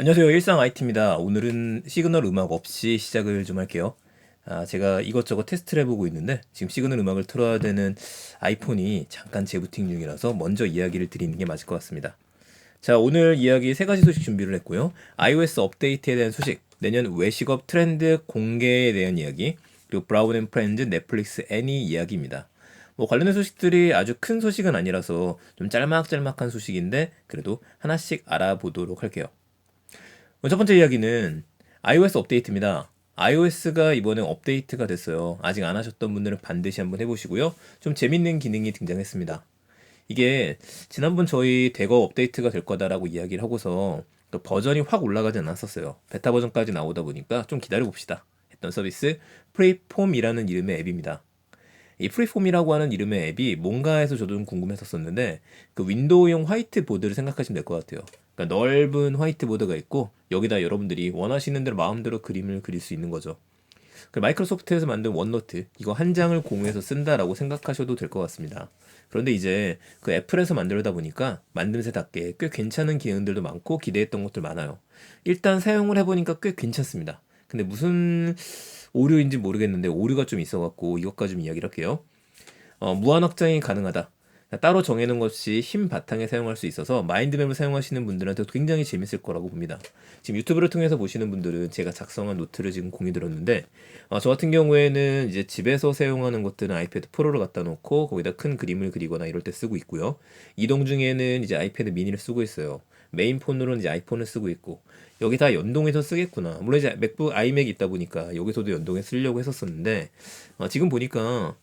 안녕하세요. 일상 IT입니다. 오늘은 시그널 음악 없이 시작을 좀 할게요. 아, 제가 이것저것 테스트를 해보고 있는데 지금 시그널 음악을 틀어야 되는 아이폰이 잠깐 재부팅 중이라서 먼저 이야기를 드리는 게 맞을 것 같습니다. 자, 오늘 이야기 세 가지 소식 준비를 했고요. iOS 업데이트에 대한 소식, 내년 외식업 트렌드 공개에 대한 이야기, 그리고 브라운 앤 프렌즈 넷플릭스 애니 이야기입니다. 뭐 관련된 소식들이 아주 큰 소식은 아니라서 좀 짤막짤막한 소식인데 그래도 하나씩 알아보도록 할게요. 첫 번째 이야기는 iOS 업데이트입니다. iOS가 이번에 업데이트가 됐어요. 아직 안 하셨던 분들은 반드시 한번 해보시고요. 좀 재밌는 기능이 등장했습니다. 이게 지난번 저희 대거 업데이트가 될 거다라고 이야기를 하고서 그 버전이 확 올라가지 않았었어요. 베타 버전까지 나오다 보니까 좀 기다려 봅시다. 했던 서비스 프리폼이라는 이름의 앱입니다. 이 프리폼이라고 하는 이름의 앱이 뭔가 해서 저도 좀 궁금했었었는데 그 윈도우용 화이트보드를 생각하시면 될 것 같아요. 그러니까 넓은 화이트보드가 있고 여기다 여러분들이 원하시는 대로 마음대로 그림을 그릴 수 있는 거죠. 그 마이크로소프트에서 만든 원노트 이거 한 장을 공유해서 쓴다라고 생각하셔도 될 것 같습니다. 그런데 이제 그 애플에서 만들다 보니까 만듦새답게 꽤 괜찮은 기능들도 많고 기대했던 것들 많아요. 일단 사용을 해보니까 꽤 괜찮습니다. 근데 무슨 오류인지 모르겠는데 오류가 좀 있어갖고 이것까지 좀 이야기를 할게요. 어, 무한 확장이 가능하다. 따로 정해놓은 것이 흰 바탕에 사용할 수 있어서 마인드맵을 사용하시는 분들한테 굉장히 재밌을 거라고 봅니다. 지금 유튜브를 통해서 보시는 분들은 제가 작성한 노트를 지금 공유 들었는데 어, 저 같은 경우에는 이제 집에서 사용하는 것들은 아이패드 프로를 갖다 놓고 거기다 큰 그림을 그리거나 이럴 때 쓰고 있고요. 이동 중에는 이제 아이패드 미니를 쓰고 있어요. 메인 폰으로는 이제 아이폰을 쓰고 있고 여기 다 연동해서 쓰겠구나. 물론 이제 맥북 아이맥 있다 보니까 여기서도 연동해 쓰려고 했었었는데 어, 지금 보니까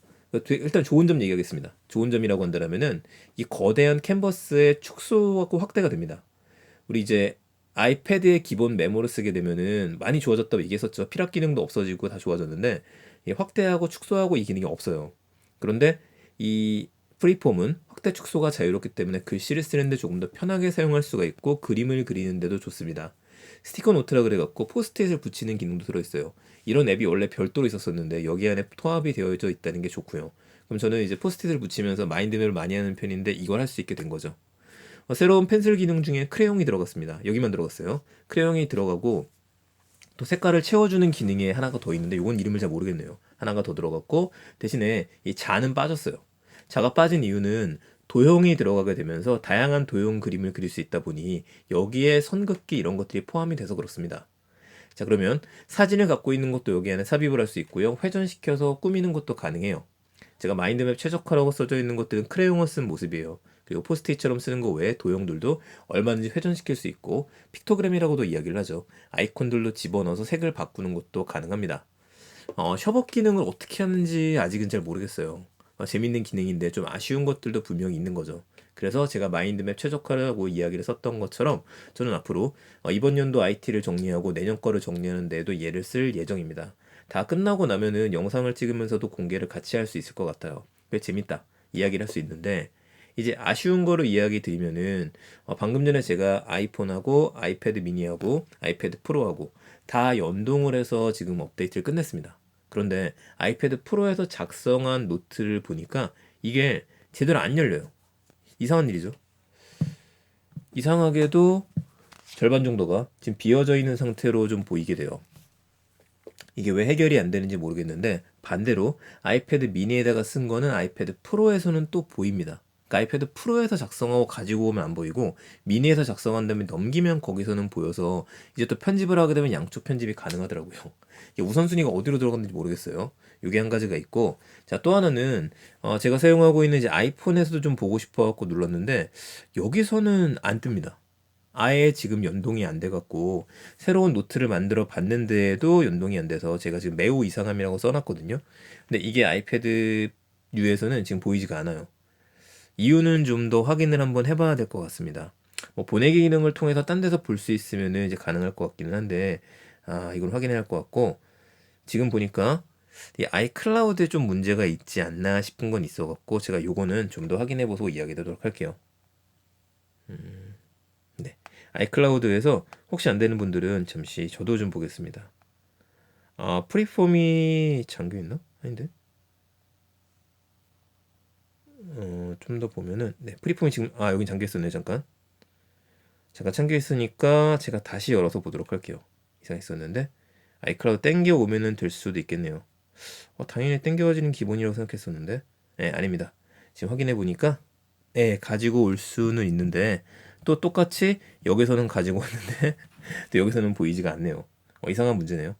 일단 좋은 점 얘기하겠습니다. 좋은 점이라고 한다면은 이 거대한 캔버스의 축소하고 확대가 됩니다. 우리 이제 아이패드의 기본 메모를 쓰게 되면은 많이 좋아졌다고 얘기했었죠. 피랍 기능도 없어지고 다 좋아졌는데 확대하고 축소하고 이 기능이 없어요. 그런데 이 프리폼은 확대 축소가 자유롭기 때문에 글씨를 쓰는데 조금 더 편하게 사용할 수가 있고 그림을 그리는데도 좋습니다. 스티커 노트라 그래갖고 포스트잇을 붙이는 기능도 들어있어요. 이런 앱이 원래 별도로 있었었는데 여기 안에 통합이 되어져 있다는 게 좋고요. 그럼 저는 이제 포스트잇을 붙이면서 마인드맵을 많이 하는 편인데 이걸 할 수 있게 된 거죠. 어, 새로운 펜슬 기능 중에 크레용이 들어갔습니다. 여기만 들어갔어요. 크레용이 들어가고 또 색깔을 채워주는 기능에 하나가 더 있는데 이건 이름을 잘 모르겠네요. 하나가 더 들어갔고 대신에 이 자는 빠졌어요. 자가 빠진 이유는 도형이 들어가게 되면서 다양한 도형 그림을 그릴 수 있다 보니 여기에 선긋기 이런 것들이 포함이 돼서 그렇습니다. 자 그러면 사진을 갖고 있는 것도 여기 안에 삽입을 할 수 있고요. 회전시켜서 꾸미는 것도 가능해요. 제가 마인드맵 최적화라고 써져 있는 것들은 크레용을 쓴 모습이에요. 그리고 포스트잇처럼 쓰는 거 외에 도형들도 얼마든지 회전시킬 수 있고 픽토그램이라고도 이야기를 하죠. 아이콘들로 집어넣어서 색을 바꾸는 것도 가능합니다. 어, 협업 기능을 어떻게 하는지 아직은 잘 모르겠어요. 어, 재밌는 기능인데 좀 아쉬운 것들도 분명히 있는 거죠. 그래서 제가 마인드맵 최적화라고 이야기를 썼던 것처럼 저는 앞으로 어, 이번 연도 IT를 정리하고 내년 거를 정리하는 데도 얘를 쓸 예정입니다. 다 끝나고 나면은 영상을 찍으면서도 공개를 같이 할 수 있을 것 같아요. 꽤 재밌다. 이야기를 할 수 있는데 이제 아쉬운 거로 이야기 드리면은 어, 방금 전에 제가 아이폰하고 아이패드 미니하고 아이패드 프로하고 다 연동을 해서 지금 업데이트를 끝냈습니다. 그런데 아이패드 프로에서 작성한 노트를 보니까 이게 제대로 안 열려요. 이상한 일이죠. 이상하게도 절반 정도가 지금 비어져 있는 상태로 좀 보이게 돼요. 이게 왜 해결이 안 되는지 모르겠는데 반대로 아이패드 미니에다가 쓴 거는 아이패드 프로에서는 또 보입니다. 그러니까 아이패드 프로에서 작성하고 가지고 오면 안 보이고 미니에서 작성한 다음에 넘기면 거기서는 보여서 이제 또 편집을 하게 되면 양쪽 편집이 가능하더라고요. 우선순위가 어디로 들어갔는지 모르겠어요. 이게 한 가지가 있고 자 또 하나는 어 제가 사용하고 있는 이제 아이폰에서도 좀 보고 싶어 갖고 눌렀는데 여기서는 안 뜹니다. 아예 지금 연동이 안 돼갖고 새로운 노트를 만들어 봤는데도 연동이 안 돼서 제가 지금 매우 이상함이라고 써놨거든요. 근데 이게 아이패드 U에서는 지금 보이지가 않아요. 이유는 좀 더 확인을 한번 해봐야 될 것 같습니다. 뭐 보내기 기능을 통해서 딴 데서 볼 수 있으면 이제 가능할 것 같기는 한데 아 이걸 확인해야 할 것 같고 지금 보니까 이 아이클라우드에 좀 문제가 있지 않나 싶은 건 있어갖고 제가 요거는 좀 더 확인해 보고 이야기하도록 할게요. 음, 네 아이클라우드에서 혹시 안 되는 분들은 잠시 저도 좀 보겠습니다. 아 프리폼이 잠겨 있나? 아닌데? 어, 좀 더 보면은 네, 프리폼이 지금 아 여기 잠겨 있었네 잠깐. 잠깐 잠겨 있으니까 제가 다시 열어서 보도록 할게요. 이상했었는데 아이클라우드 땡겨 오면은 될 수도 있겠네요. 어, 당연히 땡겨지는 기본이라고 생각했었는데, 네, 아닙니다. 지금 확인해 보니까, 네, 가지고 올 수는 있는데 또 똑같이 여기서는 가지고 왔는데 또 여기서는 보이지가 않네요. 어, 이상한 문제네요.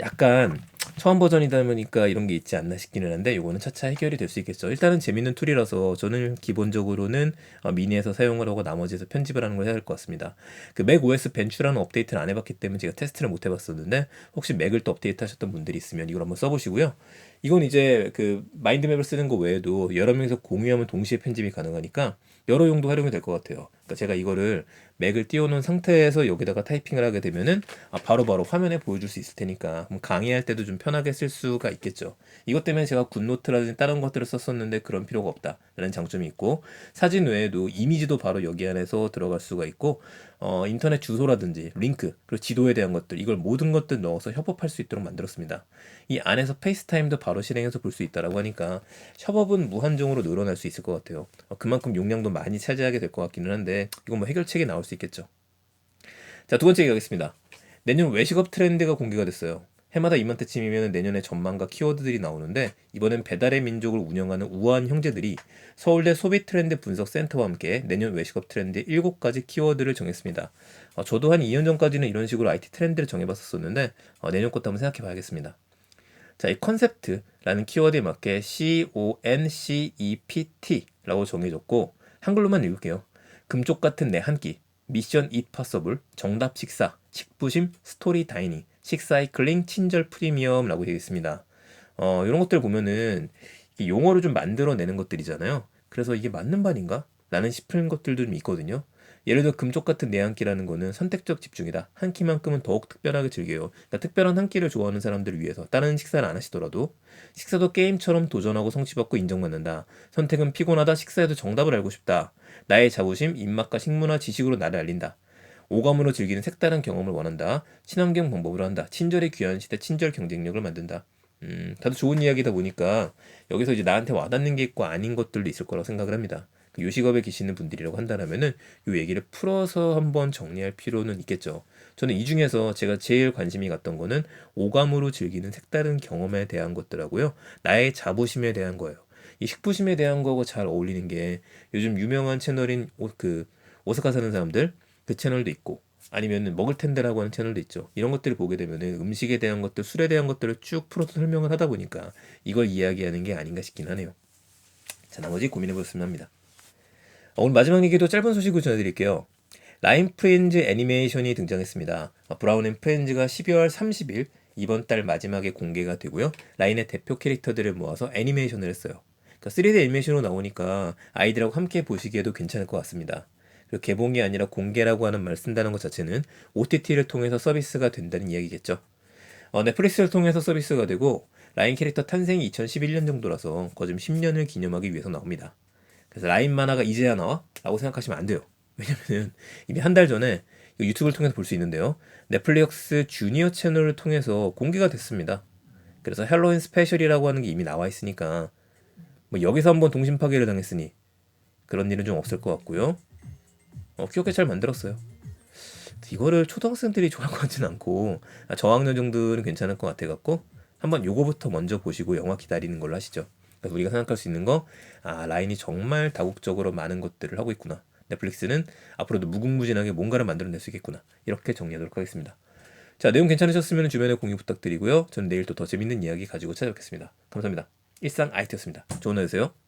약간 처음 버전이다 보니까 이런 게 있지 않나 싶기는 한데 이거는 차차 해결이 될 수 있겠죠. 일단은 재밌는 툴이라서 저는 기본적으로는 어, 미니에서 사용을 하고 나머지에서 편집을 하는 걸 해야 할 것 같습니다. 그맥 OS 벤츄라는 업데이트를 안 해봤기 때문에 제가 테스트를 못 해봤었는데 혹시 맥을 또 업데이트 하셨던 분들이 있으면 이걸 한번 써보시고요. 이건 이제 그 마인드맵을 쓰는 거 외에도 여러 명이서 공유하면 동시에 편집이 가능하니까 여러 용도 활용이 될 것 같아요. 그러니까 제가 이거를 맥을 띄워놓은 상태에서 여기다가 타이핑을 하게 되면은 아, 바로바로 화면에 보여줄 수 있을 테니까 강의할 때도 좀 편하게 쓸 수가 있겠죠. 이것 때문에 제가 굿노트라든지 다른 것들을 썼었는데 그런 필요가 없다라는 장점이 있고 사진 외에도 이미지도 바로 여기 안에서 들어갈 수가 있고 어, 인터넷 주소라든지 링크 그리고 지도에 대한 것들 이걸 모든 것들 넣어서 협업할 수 있도록 만들었습니다. 이 안에서 페이스타임도 바로 실행해서 볼 수 있다라고 하니까 협업은 무한정으로 늘어날 수 있을 것 같아요. 어, 그만큼 용량도 많이 차지하게 될 것 같기는 한데 이건 뭐 해결책이 나올 수 있겠죠. 자 두 번째 얘기하겠습니다. 내년 외식업 트렌드가 공개가 됐어요. 해마다 이맘때쯤이면 내년에 전망과 키워드들이 나오는데 이번엔 배달의 민족을 운영하는 우아한 형제들이 서울대 소비 트렌드 분석 센터와 함께 내년 외식업 트렌드 7가지 키워드를 정했습니다. 어, 저도 한 2년 전까지는 이런 식으로 IT 트렌드를 정해봤었는데 어, 내년 것도 한번 생각해 봐야겠습니다. 자, 이 컨셉트라는 키워드에 맞게 C-O-N-C-E-P-T라고 정해졌고 한글로만 읽을게요. 금쪽 같은 내 한 끼, 미션 이 파서블, 정답 식사, 식부심, 스토리 다이닝, 식사이클링, 친절 프리미엄라고 되어 있습니다. 어, 이런 것들 보면은 용어를 좀 만들어내는 것들이잖아요. 그래서 이게 맞는 말인가? 라는 싶은 것들도 좀 있거든요. 예를 들어 금쪽 같은 내한 끼라는 거는 선택적 집중이다. 한 끼만큼은 더욱 특별하게 즐겨요. 그러니까 특별한 한 끼를 좋아하는 사람들을 위해서 다른 식사를 안 하시더라도 식사도 게임처럼 도전하고 성취받고 인정받는다. 선택은 피곤하다. 식사에도 정답을 알고 싶다. 나의 자부심, 입맛과 식문화 지식으로 나를 알린다. 오감으로 즐기는 색다른 경험을 원한다. 친환경 방법으로 한다. 친절의 귀한 시대 친절 경쟁력을 만든다. 음, 다들 좋은 이야기다 보니까 여기서 이제 나한테 와닿는 게 있고 아닌 것들도 있을 거라고 생각을 합니다. 그 요식업에 계시는 분들이라고 한다면은 요 얘기를 풀어서 한번 정리할 필요는 있겠죠. 저는 이 중에서 제가 제일 관심이 갔던 거는 오감으로 즐기는 색다른 경험에 대한 것들하고요. 나의 자부심에 대한 거예요. 이 식부심에 대한 거하고 잘 어울리는 게 요즘 유명한 채널인 오, 그 오사카 사는 사람들 그 채널도 있고 아니면 먹을 텐데라고 하는 채널도 있죠. 이런 것들을 보게 되면은 음식에 대한 것들, 술에 대한 것들을 쭉 풀어서 설명을 하다 보니까 이걸 이야기하는 게 아닌가 싶긴 하네요. 자, 나머지 고민해 보셨으면 합니다. 오늘 마지막 얘기도 짧은 소식을 전해드릴게요. 라인 프렌즈 애니메이션이 등장했습니다. 브라운 앤 프렌즈가 12월 30일 이번 달 마지막에 공개가 되고요. 라인의 대표 캐릭터들을 모아서 애니메이션을 했어요. 그러니까 3D 애니메이션으로 나오니까 아이들하고 함께 보시기에도 괜찮을 것 같습니다. 그리고 개봉이 아니라 공개라고 하는 말을 쓴다는 것 자체는 OTT를 통해서 서비스가 된다는 이야기겠죠. 어, 넷플릭스를 통해서 서비스가 되고 라인 캐릭터 탄생이 2011년 정도라서 거즘 10년을 기념하기 위해서 나옵니다. 그래서 라인 만화가 이제야 나와? 라고 생각하시면 안 돼요. 왜냐면 이미 한 달 전에 유튜브를 통해서 볼 수 있는데요. 넷플릭스 주니어 채널을 통해서 공개가 됐습니다. 그래서 헬로윈 스페셜이라고 하는 게 이미 나와 있으니까 뭐 여기서 한번 동심 파괴를 당했으니 그런 일은 좀 없을 것 같고요. 어, 귀엽게 잘 만들었어요. 이거를 초등학생들이 좋아할 것 같진 않고 아, 저학년 정도는 괜찮을 것 같아 갖고 한번 요거부터 먼저 보시고 영화 기다리는 걸로 하시죠. 그래서 우리가 생각할 수 있는 거, 아, 라인이 정말 다국적으로 많은 것들을 하고 있구나. 넷플릭스는 앞으로도 무궁무진하게 뭔가를 만들어낼 수 있겠구나. 이렇게 정리하도록 하겠습니다. 자, 내용 괜찮으셨으면 주변에 공유 부탁드리고요. 저는 내일 또 더 재밌는 이야기 가지고 찾아뵙겠습니다. 감사합니다. 일상 IT였습니다. 좋은 하루 되세요.